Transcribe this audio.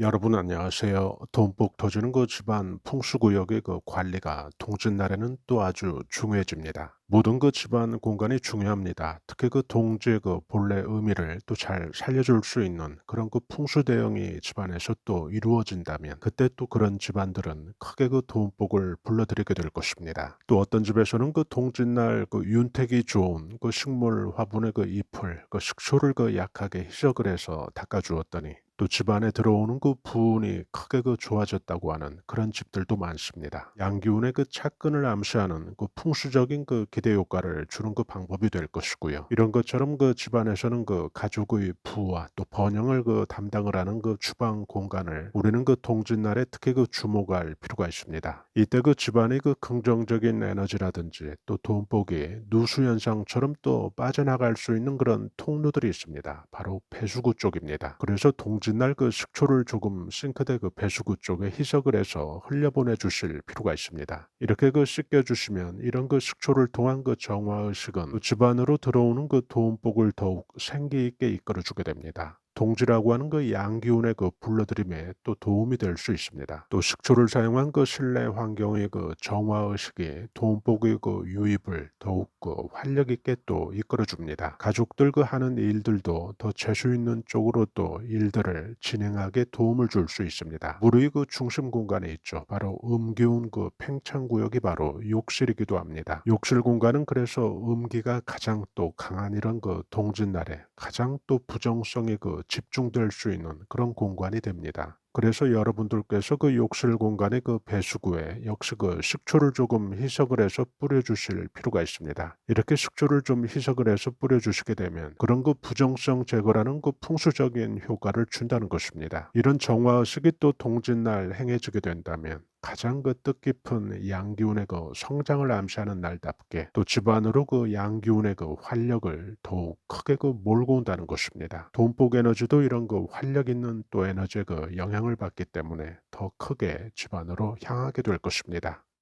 여러분 안녕하세요. 돈복 터지는 그 집안 풍수구역의 그 관리가 동짓날에는 또 아주 중요해집니다. 모든 그 집안 공간이 중요합니다. 특히 그 동지의 그 본래 의미를 또 잘 살려줄 수 있는 그런 그 풍수 대응이 집안에서 또 이루어진다면 그때 또 그런 집안들은 크게 그 돈복을 불러들이게 될 것입니다. 또 어떤 집에서는 그 동짓날 그 윤택이 좋은 그 식물 화분의 그 잎을 그 식초를 그 약하게 희석을 해서 닦아주었더니 또 집안에 들어오는 그 부운이 크게 그 좋아졌다고 하는 그런 집들도 많습니다. 양기운의 그 착근을 암시하는 그 풍수적인 그 기대 효과를 주는 그 방법이 될 것이고요. 이런 것처럼 그 집안에서는 그 가족의 부와 또 번영을 그 담당을 하는 그 주방 공간을 우리는 그 동짓날에 특히 그 주목할 필요가 있습니다. 이때 그 집안의 그 긍정적인 에너지라든지 또 돈복이 누수 현상처럼 또 빠져나갈 수 있는 그런 통로들이 있습니다. 바로 배수구 쪽입니다. 그래서 동짓 전날 그 식초를 조금 싱크대 그 배수구 쪽에 희석을 해서 흘려보내 주실 필요가 있습니다. 이렇게 그 씻겨 주시면 이런 그 식초를 통한 그 정화 의식은 그 집안으로 들어오는 그 도움복을 더욱 생기 있게 이끌어 주게 됩니다. 동지라고 하는 그 양기운의 그 불러들임에 또 도움이 될 수 있습니다. 또 식초를 사용한 그 실내 환경의 그 정화 의식이 돈복의 그 유입을 더욱 그 활력 있게 또 이끌어 줍니다. 가족들 그 하는 일들도 더 재수 있는 쪽으로 또 일들을 진행하게 도움을 줄 수 있습니다. 무의 그 중심 공간에 있죠. 바로 음기운 그 팽창 구역이 바로 욕실이기도 합니다. 욕실 공간은 그래서 음기가 가장 또 강한 이런 그 동짓날에 가장 또 부정성이 그 집중될 수 있는 그런 공간이 됩니다. 그래서 여러분들께서 그 욕실 공간의 그 배수구에 역시 그 식초를 조금 희석을 해서 뿌려주실 필요가 있습니다. 이렇게 식초를 좀 희석을 해서 뿌려주시게 되면 그런 그 부정성 제거라는 그 풍수적인 효과를 준다는 것입니다. 이런 정화의식이 또 동짓날 행해지게 된다면 가장 그 뜻깊은 양기운의 그 성장을 암시하는 날답게 또 집안으로 그 양기운의 그 활력을 더욱 크게 그 몰고 온다는 것입니다. 돈복 에너지도 이런 그 활력 있는 또 에너지의 그 영향을 받기 때문에 더 크게 집안으로 향하게 될 것입니다.